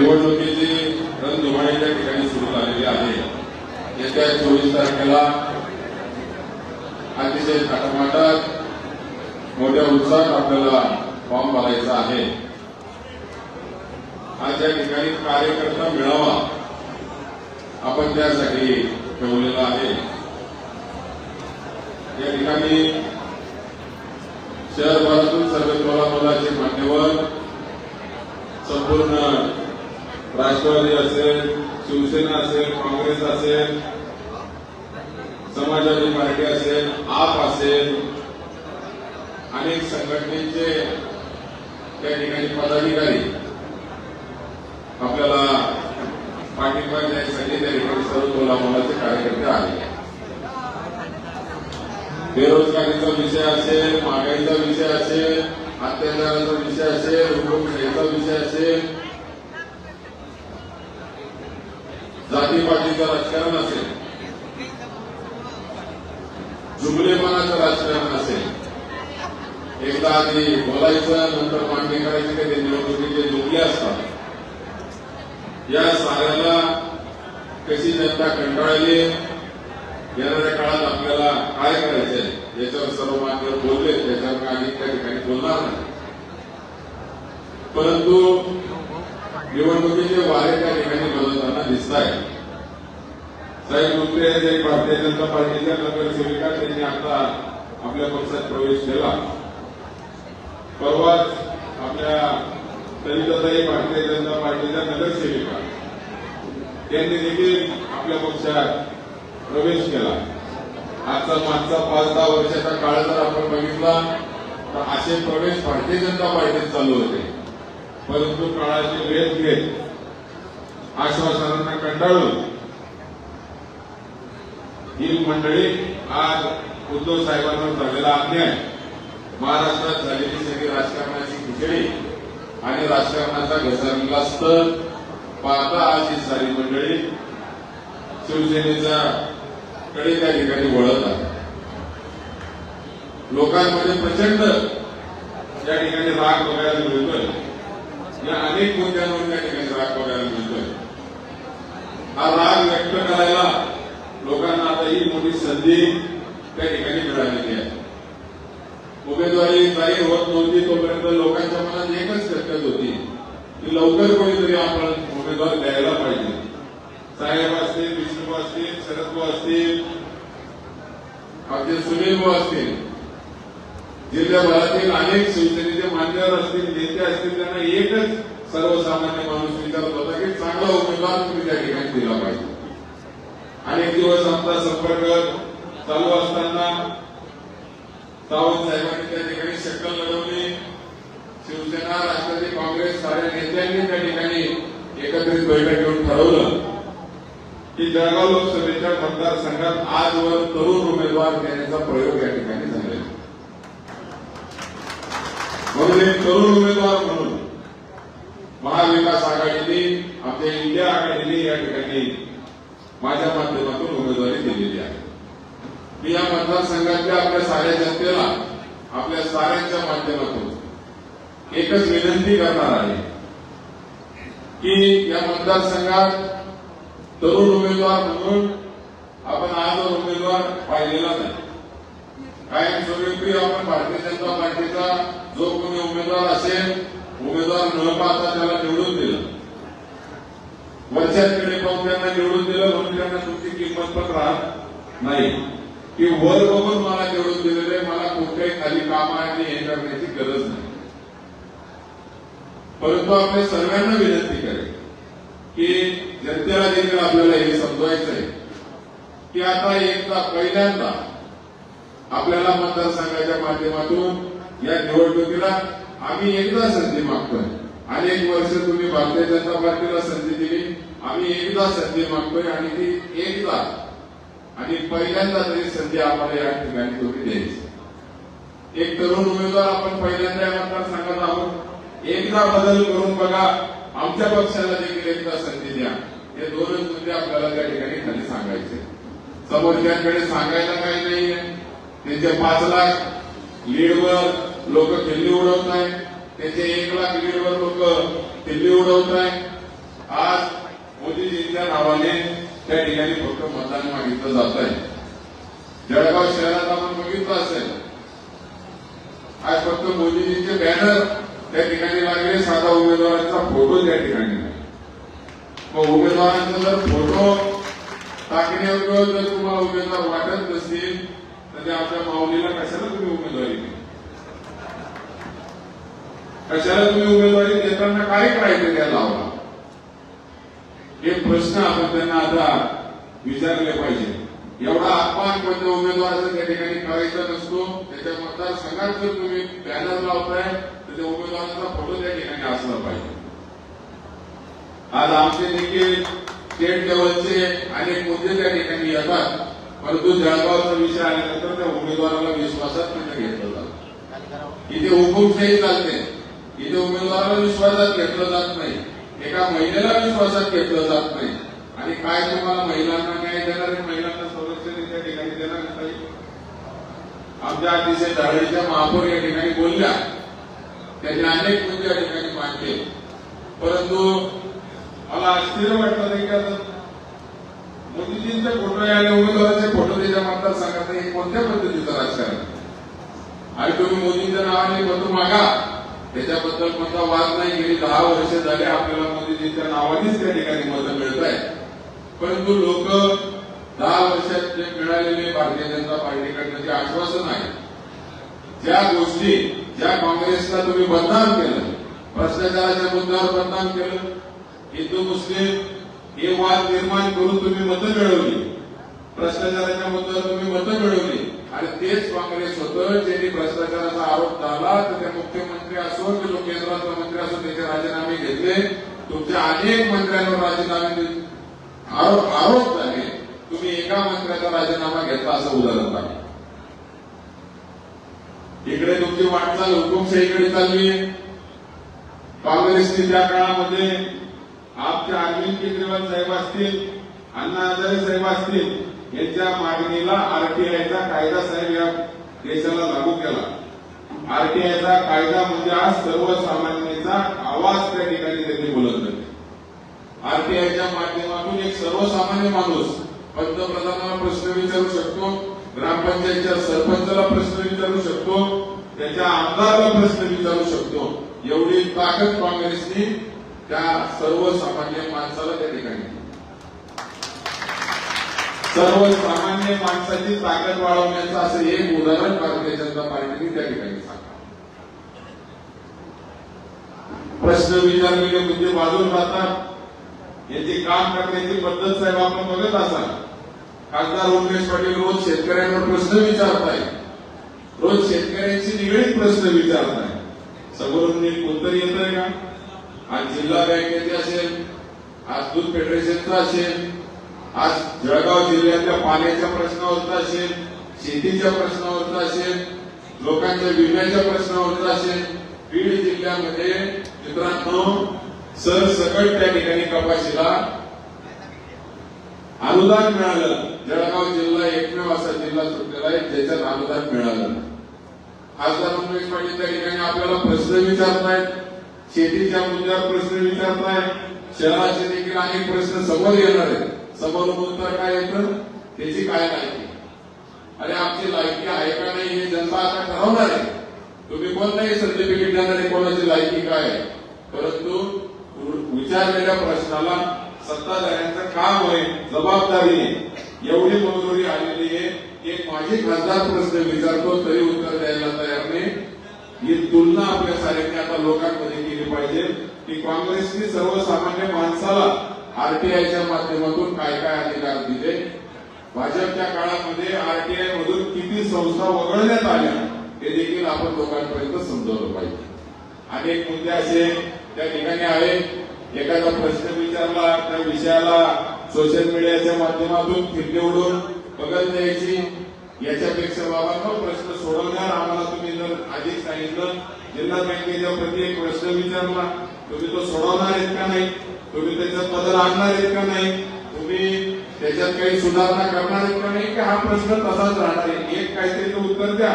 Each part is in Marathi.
निवडणुकीची रणधुमाळी त्या ठिकाणी सुरू झालेली आहे. येत्या चोवीस तारखेला अतिशय थाटामाटात मोठ्या उत्साहात आपल्याला फॉर्म भरायचा आहे. आज या ठिकाणी कार्यकर्ता मिळावा आपण त्यासाठी ठेवलेला आहे. या ठिकाणी शहरभरातून सर्व कोल्हापुराचे मान्यवर संपूर्ण राष्ट्रवादी असेल शिवसेना असेल काँग्रेस असेल समाजवादी पार्टी असेल आप असेल अनेक संघटनेचे त्या ठिकाणी पदाधिकारी आपल्याला पाठिंबा द्यायसाठी त्या ठिकाणी सर्व टोलामोलाचे कार्यकर्ते आले. बेरोजगारीचा विषय असेल महागाईचा विषय असेल अत्याचाराचा विषय असेल हुकुमशाहीचा विषय असेल जातीपातीचं राजकारण असेल जुमलेपणाचं राजकारण असेल एकदा आधी बोलायचं नंतर मांडणी करायची का ते निवडणुकीचे जुमले असतात. या साऱ्याला कशी जनता कंटाळली? येणाऱ्या काळात आपल्याला काय करायचंय? याच्यावर सर्व मान्यवर बोलले त्याच्यावर आम्ही त्या ठिकाणी बोलणार नाही. परंतु निवडणुकीचे वारे त्या ठिकाणी बदलताना दिसत आहेत साहेब नुकते एक भारतीय जनता पार्टीच्या नगरसेविका त्यांनी आता आपल्या पक्षात प्रवेश केला. परवाच आपल्या दलितताई भारतीय जनता पार्टीच्या नगरसेविका त्यांनी देखील आपल्या पक्षात प्रवेश केला. आजचा मागचा पाच दहा वर्षाचा काळ जर आपण बघितला तर असे प्रवेश भारतीय जनता पार्टीत चालू होते. परंतु काळाची वेध घेत आश्वासनांना कंटाळून ही मंडळी आज उद्धव साहेबांवर झालेला अन्याय महाराष्ट्रात झालेली सगळी राजकारणाची खिचडी आणि राजकारणाचा घसरलेला स्तर पाहता आज ही सारी मंडळी. शिवसेनेचा कडे त्या ठिकाणी वळत आहे. लोकांमध्ये प्रचंड या ठिकाणी राग बघायला मिळतोय. या अनेक मुद्द्यांवर त्या ठिकाणी राग बघायला मिळतोय. हा राग व्यक्त करायला लोकांना आता ही मोठी संधी त्या ठिकाणी मिळालेली आहे. उमेदवारी जाहीर होत नव्हती तोपर्यंत लोकांच्या मनात एकच चर्चेत होती की लवकर कोणीतरी आपण उमेदवार द्यायला पाहिजे. साहेब असतील विष्णू असतील शरदू असतील आपले सुनीलभाऊ असतील. जिल्ह्याभरातील अनेक शिवसेनेचे मान्यवर असतील नेते असतील त्यांना एकच सर्वसामान्य माणूस विचारत होता की चांगला उमेदवार तुम्ही त्या ठिकाणी दिला पाहिजे. अनेक दिवस आमचा संपर्क चालू असताना सावंत साहेबांनी त्या ठिकाणी शक्कल लढवली. शिवसेना राष्ट्रवादी काँग्रेस साऱ्या नेत्यांनी त्या ठिकाणी एकत्रित बैठक घेऊन ठरवलं की जळगाव लोकसभेच्या मतदारसंघात आजवर तरुण उमेदवार देण्याचा प्रयोग या ठिकाणी झालेला म्हणून एक तरुण उमेदवार म्हणून महाविकास आघाडीने आपल्या इंडिया आघाडीने या ठिकाणी माझ्या माध्यमातून मी या मतदारसंघातल्या आपल्या साऱ्या जनतेला आपल्या साऱ्यांच्या माध्यमातून एकच विनंती करणार आहे की या मतदारसंघात तरुण उमेदवार म्हणून आपण आजवर उमेदवार पाहिलेला नाही. कायम स्वरूपी आपण भारतीय जनता पार्टीचा जो कोणी उमेदवार असेल उमेदवार न पाहता त्याला निवडून दिलं. वर्षांकडे पाहून त्यांना निवडून दिलं म्हणून त्यांना तुमची किंमत पण राहत नाही. की वर बघून मला निवडून दिलेले मला कुठल्याही खाली काम आहे आणि हे करण्याची गरज नाही. परंतु आपल्या सर्वांना विनंती करेल की जनतेला देखील आपल्याला हे समजवायचं आहे की आता एकदा पहिल्यांदा आपल्याला मतदारसंघाच्या माध्यमातून या निवडणुकीला आम्ही एकदा संधी मागतोय. अनेक वर्ष तुम्ही भारतीय जनता पार्टीला संधी दिली आम्ही एकदा संधी मागतोय आणि ती एकदा आणि पहिल्यांदा तरी संधी आम्हाला या ठिकाणी तुम्ही द्यायची. एक तरुण उमेदवार आपण पहिल्यांदा या मतदारसंघात आहोत. एकदा बदल करून बघा आमच्या पक्षाला देखील एकदा संधी द्या. हे दोनच मुद्दे आपल्याला त्या ठिकाणी खाली सांगायचे समोरच्याकडे सांगायला काही नाहीये. त्यांचे पाच लाख लीडवर लोक खिल्ली उडवत आहे त्यांचे एक लाख लीडवर लोक खिल्ली उडवत आहे आज मोदीजींच्या नावाने त्या ठिकाणी फक्त मतदान मागितलं जात आहे. जळगाव शहरात आपण बघितलं असेल आज फक्त मोदीजींचे बॅनर त्या ठिकाणी लागले साधा उमेदवारांचा फोटो त्या ठिकाणी. मग उमेदवारांचा जर फोटो टाकण्यावर जर तुम्हाला उमेदवार वाटत नसतील तर ते आपल्या माऊलीला कशाला तुम्ही उमेदवारी कशाला तुम्ही उमेदवारी देताना काय क्रायटेरिया लावला हे प्रश्न आपण त्यांना आता विचारले पाहिजे. एवढा अपमान कोणत्या उमेदवाराचा त्या ठिकाणी करायचा नसतो त्याच्या मतदारसंघात जर तुम्ही बॅनर लावताय तर त्या उमेदवाराचा फोटो त्या ठिकाणी असला पाहिजे. आज आमचे देखील स्टेट लेवलचे अनेक मुद्दे त्या ठिकाणी येतात. परंतु जळगावचा विषय आल्यानंतर त्या उमेदवाराला विश्वासात तिथे घेतलं जातं. इथे हुकुमशाही चालते. इथे उमेदवाराला विश्वासात घेतलं जात नाही. एका महिलेला विश्वासात घेतलं जात नाही. आणि काय तुम्हाला महिलांना न्याय देणार महिलांना संरक्षण त्या ठिकाणी देणार नाही? आमच्या अतिशय धाडीच्या महापौर या ठिकाणी बोलल्या. त्यांनी अनेक मुद्दे या ठिकाणी मांडले. परंतु मला आश्चर्य वाटलं नाही की आता मोदीजींचे फोटो आणि उमेदवाराचे फोटो त्याच्या मतदारसंघात हे कोणत्या पद्धतीचं राजकारण? आणि तुम्ही मोदींच्या नावाने मत मागा. त्याच्याबद्दल कोणता वाद नाही. गेली दहा वर्ष झाले आपल्याला मोदीजींच्या नावानेच त्या ठिकाणी मतं मिळत आहे परंतु लोक दहा वर्षात जे मिळालेले भारतीय जनता पार्टीकडनं जे आश्वासन आहे ज्या गोष्टी ज्या काँग्रेसला तुम्ही बदनाम केलं भ्रष्टाचाराच्या मुद्द्यावर बदनाम केलं हिंदू मुस्लिम हे वाद निर्माण करून तुम्ही मतं मिळवली. भ्रष्टाचाराच्या मुद्द्यावर तुम्ही मतं मिळवली. आणि तेच काँग्रेस होतं ज्यांनी भ्रष्टाचाराचा आरोप झाला तर ते मुख्यमंत्री असो की जो केंद्राचा मंत्री असो त्याचे राजीनामे घेतले. तुमच्या अनेक मंत्र्यांवर राजीनामे आरोप आरोप झाले. तुम्ही एका मंत्र्याचा राजीनामा घेतला असं उदाहरण आहे इकडे तुमची वाटचाल हुकुमशाहीकडे चालली आहे. काँग्रेसने त्या काळामध्ये आमच्या अरविंद केजरीवाल साहेब असतील अण्णा हजारे साहेब असतील यांच्या मागणीला आरटीआयचा कायदा साहेब या देशाला लागू केला. आरटीआयचा कायदा म्हणजे आज सर्वसामान्यांचा आवाज त्या ठिकाणी त्यांनी बुलंद केला आरटीआयच्या माध्यमातून एक सर्वसामान्य माणूस पंतप्रधानाला प्रश्न विचारू शकतो ग्रामपंचायतच्या सरपंचाला प्रश्न विचारू शकतो त्याच्या आमदाराला प्रश्न विचारू शकतो. एवढी ताकद काँग्रेसनी त्या सर्वसामान्य माणसाला त्या ठिकाणी दिली. सर्वसामान्य माणसाची ताकद वाढवण्याचं असं एक उदाहरण भारतीय जनता पार्टीने त्या ठिकाणी सांगा प्रश्न विचारलेले मुद्दे बाजून राहतात याची काम करण्याची पद्धत साहेब आपण बघत असाल. खासदार उमेश पाटील रोज शेतकऱ्यांवर प्रश्न विचारताय रोज शेतकऱ्यांशी निगडीत प्रश्न विचारताय समोरून नीट उत्तर येत आहे का? आज जिल्हा बँकेचे असेल आज दूध फेडरेशनचा असेल आज जळगाव जिल्ह्यातल्या पाण्याच्या प्रश्नावरचा असेल शेतीच्या प्रश्नावरचा असेल लोकांच्या विम्याच्या प्रश्नावरचा असेल बीड जिल्ह्यामध्ये मित्रांनो सरसकट त्या ठिकाणी कपाशीला अनुदान मिळालं. जळगाव जिल्हा एकमेव असा जिल्हा सुटलेला आहे ज्याच्यात अनुदान मिळालं खासदार उमेश पाटील त्या ठिकाणी आपल्याला प्रश्न विचारतायत शेतीच्या मुद्द्यावर प्रश्न विचारतायत शहराचे देखील अनेक प्रश्न समोर येणार आहेत. समोर काय येतं त्याची काय लायकी अरे आमची लायकी आहे का नाही हे जनता आता ठरवणार आहे. तुम्ही कोणताही सर्टिफिकेट देणार कोणाची लायकी काय आहे? परंतु विचारलेल्या प्रश्नाला सत्ताधाऱ्यांचं काम आहे जबाबदारी आहे. एवढी मंजुरी आलेली आहे की माझी खासदार प्रश्न विचारतो तरी उत्तर द्यायला तयार नाही. ही तुलना आपल्या साऱ्यांनी आता लोकांमध्ये केली पाहिजे की काँग्रेसने सर्वसामान्य माणसाला आरटीआयच्या माध्यमातून काय काय अधिकार दिले? भाजपच्या काळामध्ये आरटीआय मधून किती संस्था वगळण्यात आल्या हे देखील आपण लोकांपर्यंत समजवलं पाहिजे. अनेक मुद्दे असे त्या ठिकाणी आहेत. एखादा प्रश्न विचारला त्या विषयाला सोशल मीडियाच्या माध्यमातून खिल्ली उडून बघत द्यायची. याच्यापेक्षा बाबांनो प्रश्न सोडवणार आम्हाला तुम्ही जर आधीच सांगितलं जिल्हा बँकेच्या प्रति एक प्रश्न विचारला तुम्ही तो सोडवणार आहेत का नाही? तुम्ही त्याच्यात बदल आणणार आहेत का नाही? तुम्ही त्याच्यात काही सुधारणा करणार आहेत का नाही? की हा प्रश्न तसाच राहणार आहे. एक काहीतरी उत्तर द्या.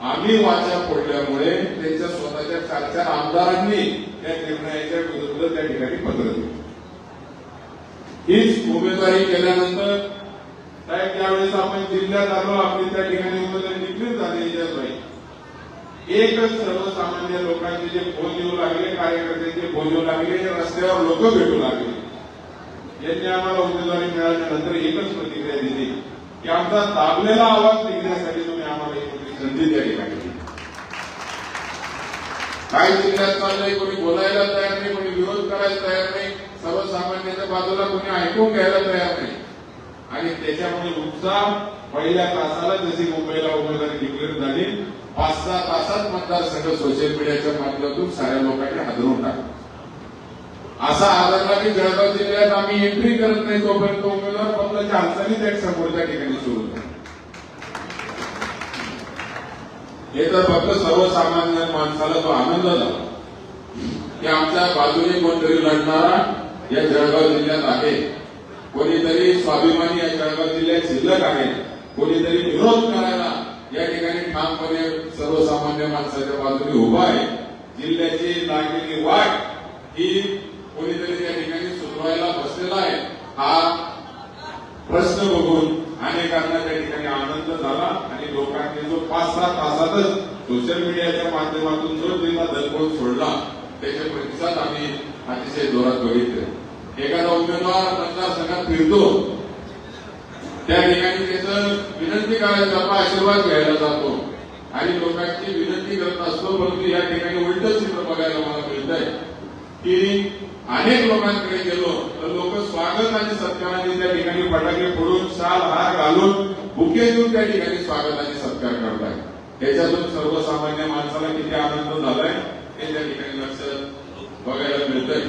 आम्ही वाचा फोडल्यामुळे त्यांच्या स्वतःच्या चार चार आमदारांनी त्या निर्णयाच्या विरुद्ध त्या ठिकाणी पत्र दिलं. हीच उमेदवारी केल्यानंतर साहेब त्यावेळेस आपण जिल्ह्यात आलो आपली त्या ठिकाणी उमेदवारी डिक्लेअर झाली याच्याद्वारे एकच सर्वसामान्य लोकांचे जे फोन येऊ लागले कार्यकर्त्यांचे फोन येऊ लागले रस्त्यावर लोक भेटू लागले. यांनी आम्हाला उमेदवारी मिळाल्यानंतर एकच प्रतिक्रिया दिली की आमचा दाबलेला आवाज निघण्यासाठी तुम्ही आम्हाला एक मोठी संधी त्या लागली दिली काय जिल्ह्यात चाललंय कोणी बोलायला तयार नाही कोणी विरोध करायला तयार नाही सर्वसामान्यांच्या बाजूला कोणी ऐकून घ्यायला तयार नाही. आणि त्याच्यामुळे उत्साह पहिल्या तासाला जशी मुंबईला उमेदवारी डिक्लेअर झाली पाच सहा तासात मतदारसंघ सोशल मीडियाच्या माध्यमातून साऱ्या लोकांनी हादरून टाकला. असा आदरला की जळगाव जिल्ह्यात आम्ही एंट्री करत नाही तोपर्यंत उमेदवार पत्राच्या हालचाली त्या समोरच्या ठिकाणी सुरू हे तर फक्त सर्वसामान्य माणसाला तो आनंद झाला. की आमच्या बाजूने कोणतरी लढणारा या जळगाव जिल्ह्यात आहे. कोणीतरी स्वाभिमानी या जळगाव जिल्ह्यात शिल्लक आहे. कोणीतरी विरोध करायला या ठिकाणी ठामपणे सर्वसामान्य माणसाच्या बाजूने उभा आहे. जिल्ह्याची लागलेली वाट ही कोणीतरी त्या ठिकाणी सुधरवायला बसलेला आहे. हा प्रश्न बघून अनेकांना त्या ठिकाणी आनंद झाला आणि लोकांनी जो पाच सहा तासातच सोशल मीडियाच्या माध्यमातून जो त्यांना दलबोल सोडला त्याचे प्रतिसाद आम्ही अतिशय जोरात बघितले. एखादा उमेदवार मतदारसंघात फिरतो त्या ठिकाणी त्याचं विनंती करायला जातो आशीर्वाद घ्यायला जातो. आणि लोकांची विनंती करत असतो परंतु या ठिकाणी उलट चित्र बघायला मला मिळत आहे की अनेक लोकांकडे गेलो तर लोक स्वागत आणि सत्काराने त्या ठिकाणी फटाके फोडून शाल हार घालून बुके देऊन त्या ठिकाणी स्वागत आणि सत्कार करताय त्याच्यातून सर्वसामान्य माणसाला किती आनंद झालाय हे त्या ठिकाणी लक्षात बघायला मिळतंय.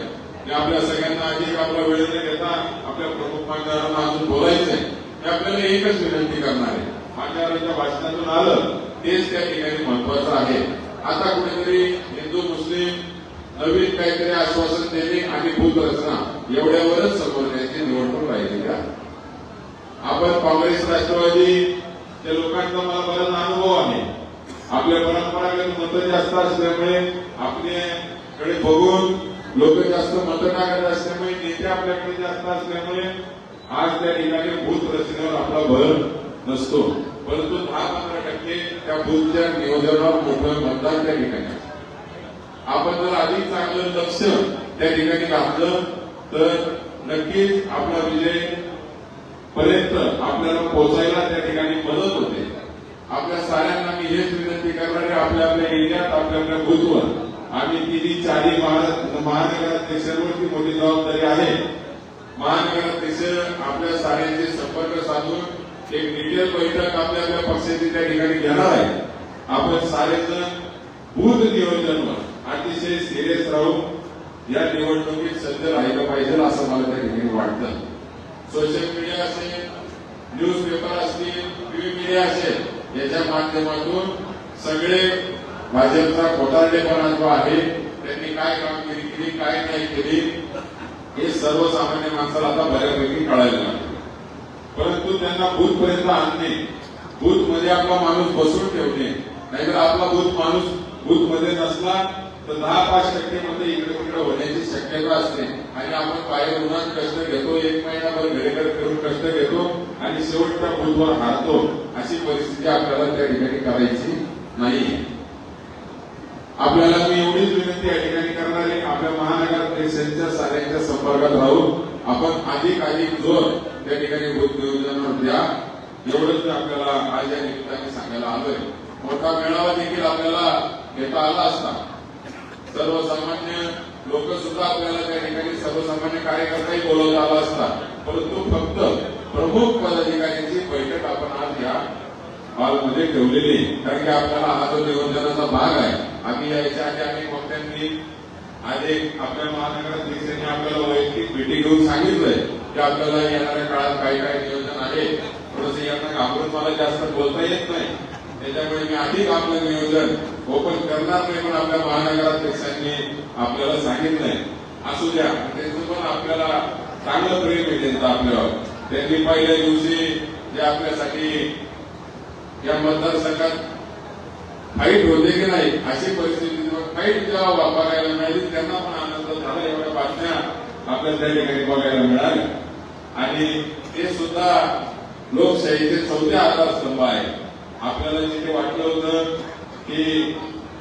आपल्या सगळ्यांना अधिक आपला वेळ न घेता आपल्या प्रमुख मान्यवरांना अजून बोलायचंय. ते आपल्याला एकच विनंती करणार आहे. आचार्याच्या भाषणातून आलं तेच त्या ठिकाणी महत्वाचं आहे. आता कुठेतरी हिंदू मुस्लिम नवीन काहीतरी आश्वासन देणे आणि भूतरचना एवढ्यावरच संबंधाची निवडणूक राहिलेली आहे आपण काँग्रेस राष्ट्रवादी त्या लोकांचा मला बराच अनुभव आहे. आपल्या परंपरागत मतं जास्त असल्यामुळे आपल्याकडे बघून लोक जास्त मतं टाकत असल्यामुळे नेते आपल्याकडे जास्त असल्यामुळे आज त्या ठिकाणी भूत रचनेवर आपला भर नसतो. परंतु दहा पंधरा टक्के त्या भूतच्या नियोजनावर मोठं मतदान त्या ठिकाणी आपण जर अधिक चांगलं लक्ष त्या ठिकाणी घातलं तर नक्कीच आपला विजय पर्यंत आपल्याला पोहोचायला त्या ठिकाणी मदत होते. आपल्या साऱ्यांना मी हेच विनंती करणार आहे आपल्या आपल्या एरियात आपल्या आपल्या बुथवर आम्ही तिन्ही चारही महारा- महानगराध्यक्षांवरती मोठी जबाबदारी आहे. महानगराध्यक्ष आपल्या साऱ्यांचे संपर्क साधून एक डिटेल बैठक आपल्या आपल्या पक्षाची त्या ठिकाणी घेणार आहे. आपण सारेजण बूथ नियोजनवर अतिशय सिरियस राहून या निवडणुकीत सज्ज राहिलं पाहिजे असं मला त्या ठिकाणी वाटतं. सोशल मीडिया असेल न्यूज पेपर असतील टीव्ही मीडिया असेल याच्या माध्यमातून सगळे भाजपचा खोटारडेपणा जो आहे त्यांनी काय कामगिरी केली काय नाही केली हे सर्वसामान्य माणसाला आता बऱ्यापैकी कळायला लागलं. परंतु त्यांना बूथ पर्यंत आणणे भूत मध्ये आपला माणूस बसून ठेवणे नाहीतर आपला भूत माणूस भूत मध्ये नसला तर दहा पाच टक्के मध्ये इकडे तिकडे होण्याची शक्यता असते. आणि आपण बाहेर उन्हात कष्ट घेतो एक महिनाभर घरेकर करून कष्ट घेतो आणि शेवटच्या बूथवर हारतो अशी परिस्थिती आपल्याला त्या ठिकाणी करायची नाही आपल्याला एवढीच विनंती या ठिकाणी करणार आहे आपल्या महानगराध्यक्षांच्या साऱ्यांच्या संपर्कात राहून आपण अधिक अधिक जोर त्या ठिकाणी बूथ द्या. एवढंच आपल्याला आज या निमित्ताने सांगायला आलोय. मोठा मेळावा देखील आपल्याला घेता आला असता. सर्वसामान्य लोक सुद्धा आपल्याला त्या ठिकाणी सर्वसामान्य कार्यकर्ताही बोलवता आला असता. परंतु फक्त प्रमुख पदाधिकाऱ्यांची बैठक आपण आज या हॉलमध्ये ठेवलेली आहे. कारण की आपल्याला हा जो नियोजनाचा भाग आहे आम्ही यायच्या आधी आम्ही वक्त्यांनी आज एक आपल्या महानगराध्यक्षांनी आपल्याला वैयक्तिक भेटी घेऊन सांगितलंय की आपल्याला येणाऱ्या काळात काय काय नियोजन आहे. थोडस यांना घाबरून मला जास्त बोलता येत नाही. त्याच्यामुळे मी अधिक आपलं नियोजन ओपन करणार नाही पण आपल्या महानगराध्यक्षांनी आपल्याला सांगितलंय. असू द्या त्याचं पण आपल्याला चांगलं प्रेम आहे त्यांचं आपल्यावर. त्यांनी पहिल्या दिवशी जे आपल्यासाठी या मतदारसंघात फाईट होते की नाही अशी परिस्थिती फाईट जेव्हा वापरायला मिळाली त्यांना पण आनंद झाला. एवढ्या बातम्या आपल्याला त्या ठिकाणी बघायला मिळाल्या. आणि ते सुद्धा लोकशाहीचे चौथे आधारस्तंभ आहे. आपल्याला जिथे वाटलं होतं की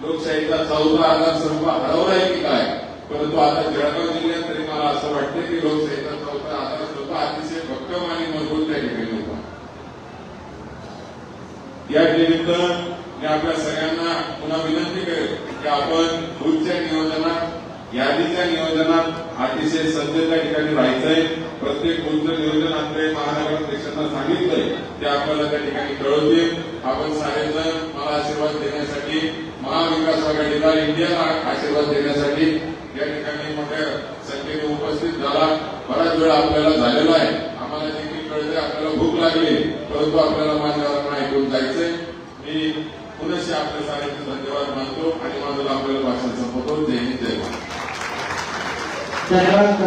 लोकशाहीचा चौथा आधारस्तंभ हरवलाय की काय परंतु आता जळगाव जिल्ह्यात तरी मला असं वाटतं की लोकशाहीचा चौथा आधारस्तंभ अतिशय भक्कम आणि मजबूत त्या ठिकाणी होता या निमित्त मी आपल्या सगळ्यांना पुन्हा विनंती करेल की आपण पुढच्या नियोजनात यादीच्या नियोजनात अतिशय सध्या त्या ठिकाणी राहायचंय. प्रत्येक पुढचं नियोजन आपल्या महानगराध्यक्षांना सांगितलंय ते आपल्याला त्या ठिकाणी कळवतील. आपण सारेजण मला आशीर्वाद देण्यासाठी महाविकास आघाडीला इंडियाला आशीर्वाद देण्यासाठी या ठिकाणी मोठ्या संख्येने उपस्थित झाला. बराच वेळ आपल्याला झालेला आहे. आम्हाला देखील कळते आपल्याला भूक लागली परंतु आपल्याला माझ्या घेऊन जायचंय. मी पुनश्च आपल्या साऱ्यांचे धन्यवाद मानतो आणि माझं आपल्याला भाषण संपवतो. जय हिंद जय महाराष्ट्र